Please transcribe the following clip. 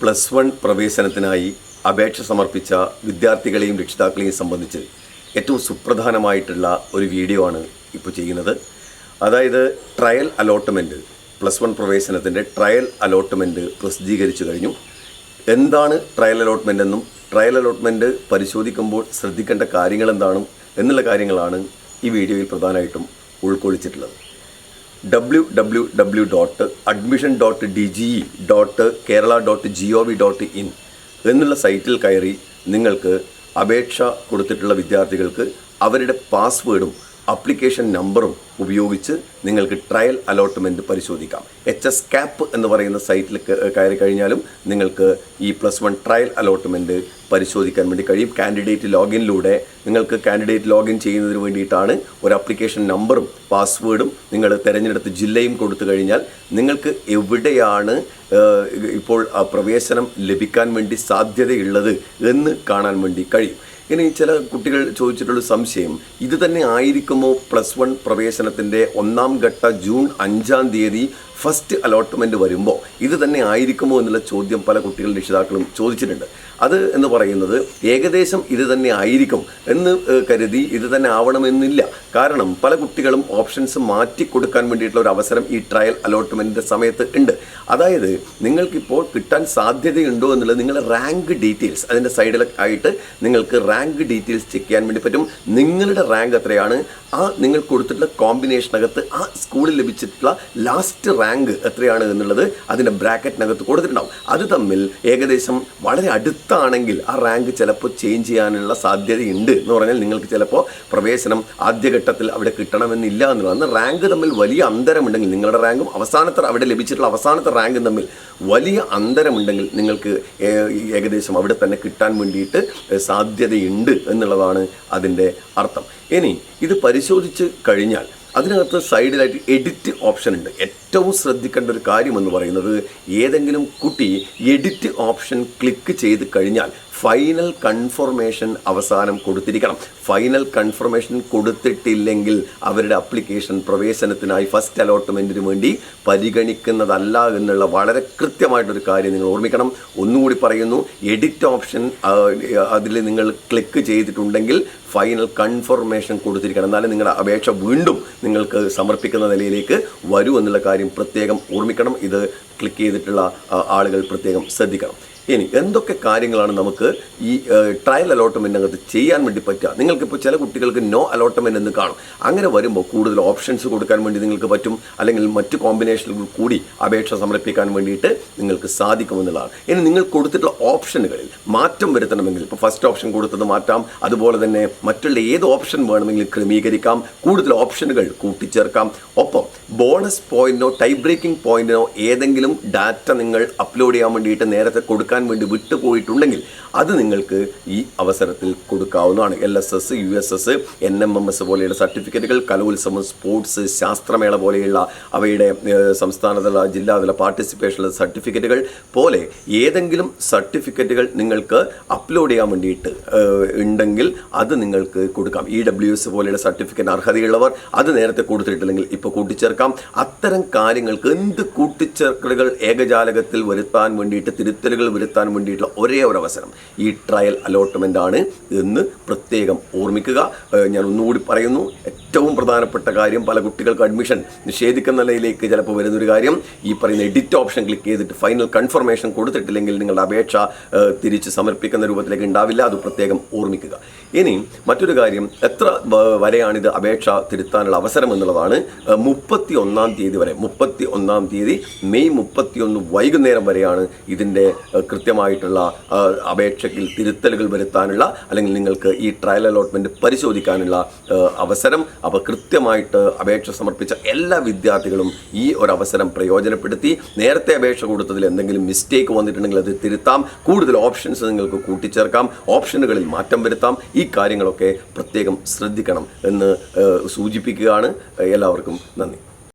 Plus one പ്രവേശനത്തിനായി അപേക്ഷ സമർപ്പിച്ച വിദ്യാർത്ഥികളെയും രക്ഷിതാക്കളെയും സംബന്ധിച്ച് ഏറ്റവും സുപ്രധാനമായിട്ടുള്ള ഒരു വീഡിയോ ആണ് ഇപ്പോൾ ചെയ്യുന്നത്. അതായത് ട്രയൽ അലോട്ട്മെന്റ് പ്ലസ് വൺ പ്രവേശനത്തിന്റെ ട്രയൽ അലോട്ട്മെന്റ് പ്രസിദ്ധീകരിച്ചു കഴിഞ്ഞു. എന്താണ് ട്രയൽ അലോട്ട്മെന്റ് എന്നും ട്രയൽ അലോട്ട്മെന്റ് പരിശോധിക്കുമ്പോൾ ശ്രദ്ധിക്കേണ്ട കാര്യങ്ങൾ എന്താണ് എന്നുള്ള കാര്യങ്ങളാണ് ഈ വീഡിയോയിൽ പ്രധാനമായിട്ടും ഉൾക്കൊള്ളിച്ചിട്ടുള്ളത്. W W W dot admission dot D G E dot Kerala dot G O V dot in എന്നുള്ള സൈറ്റിൽ കയറി നിങ്ങൾക്ക് അപേക്ഷ കൊടുത്തിട്ടുള്ള വിദ്യാർത്ഥികൾക്ക് അവരുടെ പാസ്വേഡും അപ്ലിക്കേഷൻ നമ്പറും ഉപയോഗിച്ച് നിങ്ങൾക്ക് ട്രയൽ അലോട്ട്മെന്റ് പരിശോധിക്കാം. എച്ച് എസ് ക്യാപ്പ് എന്ന് പറയുന്ന സൈറ്റിൽ കയറി കഴിഞ്ഞാലും നിങ്ങൾക്ക് ഈ പ്ലസ് വൺ ട്രയൽ അലോട്ട്മെന്റ് പരിശോധിക്കാൻ വേണ്ടി കഴിയും. കാൻഡിഡേറ്റ് ലോഗിനിലൂടെ നിങ്ങൾക്ക് കാൻഡിഡേറ്റ് ലോഗിൻ ചെയ്യുന്നതിന് വേണ്ടിയിട്ടാണ് ഒരു അപ്ലിക്കേഷൻ നമ്പറും പാസ്വേഡും നിങ്ങൾ തിരഞ്ഞെടുത്ത് ജില്ലയും കൊടുത്തു കഴിഞ്ഞാൽ നിങ്ങൾക്ക് എവിടെയാണ് ഇപ്പോൾ പ്രവേശനം ലഭിക്കാൻ വേണ്ടി സാധ്യതയുള്ളത് എന്ന് കാണാൻ വേണ്ടി കഴിയും. ഇനി ചില കുട്ടികൾ ചോദിച്ചിട്ടുള്ള സംശയം ഇത് തന്നെ ആയിരിക്കുമോ പ്ലസ് വൺ പ്രവേശനത്തിന്റെ ഒന്നാം ഘട്ട ജൂൺ അഞ്ചാം തീയതി ഫസ്റ്റ് അലോട്ട്മെന്റ് വരുമ്പോൾ ഇത് തന്നെ ആയിരിക്കുമോ എന്നുള്ള ചോദ്യം പല കുട്ടികളും രക്ഷിതാക്കളും ചോദിച്ചിട്ടുണ്ട്. അത് എന്ന് പറയുന്നത് ഏകദേശം ഇത് തന്നെ ആയിരിക്കും എന്ന് കരുതി ഇത് തന്നെ ആവണമെന്നില്ല. കാരണം പല കുട്ടികളും ഓപ്ഷൻസ് മാറ്റി കൊടുക്കാൻ വേണ്ടിയിട്ടുള്ള ഒരു അവസരം ഈ ട്രയൽ അലോട്ട്മെന്റിന്റെ സമയത്ത് ഉണ്ട്. അതായത് നിങ്ങൾക്കിപ്പോൾ കിട്ടാൻ സാധ്യതയുണ്ടോ എന്നുള്ളത് നിങ്ങളുടെ റാങ്ക് ഡീറ്റെയിൽസ് അതിന്റെ സൈഡിലൊക്കെ ആയിട്ട് നിങ്ങൾക്ക് റാങ്ക് ഡീറ്റെയിൽസ് ചെക്ക് ചെയ്യാൻ വേണ്ടി പറ്റും. നിങ്ങളുടെ റാങ്ക് എത്രയാണ്? ആ നിങ്ങൾ കൊടുത്തിട്ടുള്ള കോമ്പിനേഷനകത്ത് ആ സ്കൂളിൽ ലഭിച്ചിട്ടുള്ള ലാസ്റ്റ് റാങ്ക് എത്രയാണ് എന്നുള്ളത് അതിന്റെ ബ്രാക്കറ്റിനകത്ത് കൊടുത്തിട്ടുണ്ടാവും. അത് തമ്മിൽ ഏകദേശം വളരെ അടുത്താണെങ്കിൽ ആ റാങ്ക് ചിലപ്പോൾ ചേഞ്ച് ചെയ്യാനുള്ള സാധ്യതയുണ്ട് എന്ന് പറഞ്ഞാൽ നിങ്ങൾക്ക് ചിലപ്പോൾ പ്രവേശനം ആദ്യഘട്ടത്തിൽ അവിടെ കിട്ടണമെന്നില്ല എന്നുള്ളത്. അന്ന് റാങ്ക് തമ്മിൽ വലിയ അന്തരമുണ്ടെങ്കിൽ നിങ്ങളുടെ റാങ്കും അവസാനത്തെ അവിടെ ലഭിച്ചിട്ടുള്ള അവസാനത്തെ റാങ്കും തമ്മിൽ വലിയ അന്തരമുണ്ടെങ്കിൽ നിങ്ങൾക്ക് ഏകദേശം അവിടെ തന്നെ കിട്ടാൻ വേണ്ടിയിട്ട് സാധ്യതയുണ്ട് എന്നുള്ളതാണ് അതിന്റെ അർത്ഥം. ഇനി ഇത് പരിശോധിച്ച് കഴിഞ്ഞാൽ അതിനകത്ത് സൈഡിലായിട്ട് എഡിറ്റ് ഓപ്ഷൻ ഉണ്ട്. ഏറ്റവും ശ്രദ്ധിക്കേണ്ട ഒരു കാര്യം എന്ന് പറയുന്നത് ഏതെങ്കിലും കുട്ടി എഡിറ്റ് ഓപ്ഷൻ ക്ലിക്ക് ചെയ്ത് കഴിഞ്ഞാൽ ഫൈനൽ കൺഫർമേഷൻ അവസാനം കൊടുത്തിരിക്കണം. ഫൈനൽ കൺഫർമേഷൻ കൊടുത്തിട്ടില്ലെങ്കിൽ അവരുടെ അപ്ലിക്കേഷൻ പ്രവേശനത്തിനായി ഫസ്റ്റ് അലോട്ട്മെന്റിന് വേണ്ടി പരിഗണിക്കുന്നതല്ല എന്നുള്ള വളരെ കൃത്യമായിട്ടൊരു കാര്യം നിങ്ങൾ ഓർമ്മിക്കണം. ഒന്നുകൂടി പറയുന്നു എഡിറ്റ് ഓപ്ഷൻ അതിൽ നിങ്ങൾ ക്ലിക്ക് ചെയ്തിട്ടുണ്ടെങ്കിൽ ഫൈനൽ കൺഫർമേഷൻ കൊടുത്തിരിക്കണം. എന്നാലും നിങ്ങളുടെ അപേക്ഷ വീണ്ടും നിങ്ങൾക്ക് സമർപ്പിക്കുന്ന നിലയിലേക്ക് വരൂ എന്നുള്ള കാര്യം പ്രത്യേകം ഓർമ്മിക്കണം. ഇത് ക്ലിക്ക് ചെയ്തിട്ടുള്ള ആളുകൾ പ്രത്യേകം ശ്രദ്ധിക്കണം. ഇനി എന്തൊക്കെ കാര്യങ്ങളാണ് നമുക്ക് ഈ ട്രയൽ അലോട്ട്മെന്റിനകത്ത് ചെയ്യാൻ വേണ്ടി പറ്റുക? നിങ്ങൾക്കിപ്പോൾ ചില കുട്ടികൾക്ക് നോ അലോട്ട്മെന്റ് എന്ന് കാണും. അങ്ങനെ വരുമ്പോൾ കൂടുതൽ ഓപ്ഷൻസ് കൊടുക്കാൻ വേണ്ടി നിങ്ങൾക്ക് പറ്റും. അല്ലെങ്കിൽ മറ്റ് കോമ്പിനേഷനുകൾ കൂടി അപേക്ഷ സമർപ്പിക്കാൻ വേണ്ടിയിട്ട് നിങ്ങൾക്ക് സാധിക്കുമെന്നുള്ളതാണ്. ഇനി നിങ്ങൾ കൊടുത്തിട്ടുള്ള ഓപ്ഷനുകളിൽ മാറ്റം വരുത്തണമെങ്കിൽ ഇപ്പോൾ ഫസ്റ്റ് ഓപ്ഷൻ കൊടുത്തത് മാറ്റാം. അതുപോലെ തന്നെ മറ്റുള്ള ഏത് ഓപ്ഷൻ വേണമെങ്കിലും ക്രമീകരിക്കാം. കൂടുതൽ ഓപ്ഷനുകൾ കൂട്ടിച്ചേർക്കാം. ഒപ്പം ബോണസ് പോയിന്റിനോ ടൈ ബ്രേക്കിംഗ് പോയിന്റിനോ ഏതെങ്കിലും ഡാറ്റ നിങ്ങൾ അപ്ലോഡ് ചെയ്യാൻ വേണ്ടിയിട്ട് നേരത്തെ കൊടുക്കാൻ വേണ്ടി വിട്ടുപോയിട്ടുണ്ടെങ്കിൽ അത് നിങ്ങൾക്ക് ഈ അവസരത്തിൽ കൊടുക്കാവുന്നതാണ്. L S S U S S N M M S പോലെയുള്ള സർട്ടിഫിക്കറ്റുകൾ കലോത്സവം സ്പോർട്സ് ശാസ്ത്രമേള പോലെയുള്ള അവയുടെ സംസ്ഥാനതല ജില്ലാതല പാർട്ടിസിപ്പേഷനുള്ള സർട്ടിഫിക്കറ്റുകൾ പോലെ ഏതെങ്കിലും സർട്ടിഫിക്കറ്റുകൾ നിങ്ങൾക്ക് അപ്ലോഡ് ചെയ്യാൻ വേണ്ടിയിട്ട് ഉണ്ടെങ്കിൽ അത് നിങ്ങൾക്ക് കൊടുക്കാം. ഇ ഡബ്ല്യു എസ് പോലെയുള്ള സർട്ടിഫിക്കറ്റ് അർഹതയുള്ളവർ അത് നേരത്തെ കൊടുത്തിട്ടില്ലെങ്കിൽ ഇപ്പോൾ കൂട്ടിച്ചേർക്കാം. അത്തരം കാര്യങ്ങൾക്ക് എന്ത് കൂട്ടിച്ചേർക്കലുകൾ ഏകജാലകത്തിൽ വരുത്താൻ വേണ്ടിയിട്ട് തിരുത്തലുകൾ വരുത്താൻ വേണ്ടിയിട്ടുള്ള ഒരേ ഒരു അവസരം. ഈ ട്രയൽ അലോട്ട്മെന്റ് ആണ് എന്ന് പ്രത്യേകം ഓർമ്മിക്കുക. ഞാൻ ഒന്നുകൂടി പറയുന്നു. ഏറ്റവും പ്രധാനപ്പെട്ട കാര്യം പല കുട്ടികൾക്ക് അഡ്മിഷൻ നിഷേധിക്കുന്ന നിലയിലേക്ക് ചിലപ്പോൾ വരുന്നൊരു കാര്യം ഈ പറയുന്ന എഡിറ്റ് ഓപ്ഷൻ ക്ലിക്ക് ചെയ്തിട്ട് ഫൈനൽ കൺഫർമേഷൻ കൊടുത്തിട്ടില്ലെങ്കിൽ നിങ്ങളുടെ അപേക്ഷ തിരിച്ച് സമർപ്പിക്കുന്ന രൂപത്തിലേക്ക് ഉണ്ടാവില്ല. അത് പ്രത്യേകം ഓർമ്മിക്കുക. ഇനി മറ്റൊരു കാര്യം എത്ര വരെയാണിത് അപേക്ഷ തിരുത്താനുള്ള അവസരം എന്നുള്ളതാണ് മുപ്പത്തി ഒന്നാം തീയതി വരെ മുപ്പത്തി ഒന്നാം തീയതി മെയ് മുപ്പത്തി ഒന്ന് വൈകുന്നേരം വരെയാണ് ഇതിന്റെ കൃത്യമായിട്ടുള്ള അപേക്ഷയ്ക്ക് തിരുത്തലുകൾ വരുത്താനുള്ള അല്ലെങ്കിൽ നിങ്ങൾക്ക് ഈ ട്രയൽ അലോട്ട്മെന്റ് പരിശോധിക്കാനുള്ള അവസരം. അപ്പോൾ കൃത്യമായിട്ട് അപേക്ഷ സമർപ്പിച്ച എല്ലാ വിദ്യാർത്ഥികളും ഈ ഒരു അവസരം പ്രയോജനപ്പെടുത്തി. നേരത്തെ അപേക്ഷ കൊടുത്തതിൽ എന്തെങ്കിലും മിസ്റ്റേക്ക് വന്നിട്ടുണ്ടെങ്കിൽ അത് തിരുത്താം. കൂടുതൽ ഓപ്ഷൻസ് നിങ്ങൾക്ക് കൂട്ടിച്ചേർക്കാം. ഓപ്ഷനുകളിൽ മാറ്റം വരുത്താം. ഈ കാര്യങ്ങളൊക്കെ പ്രത്യേകം ശ്രദ്ധിക്കണം എന്ന് സൂചിപ്പിക്കുകയാണ് എല്ലാവർക്കും നന്ദി.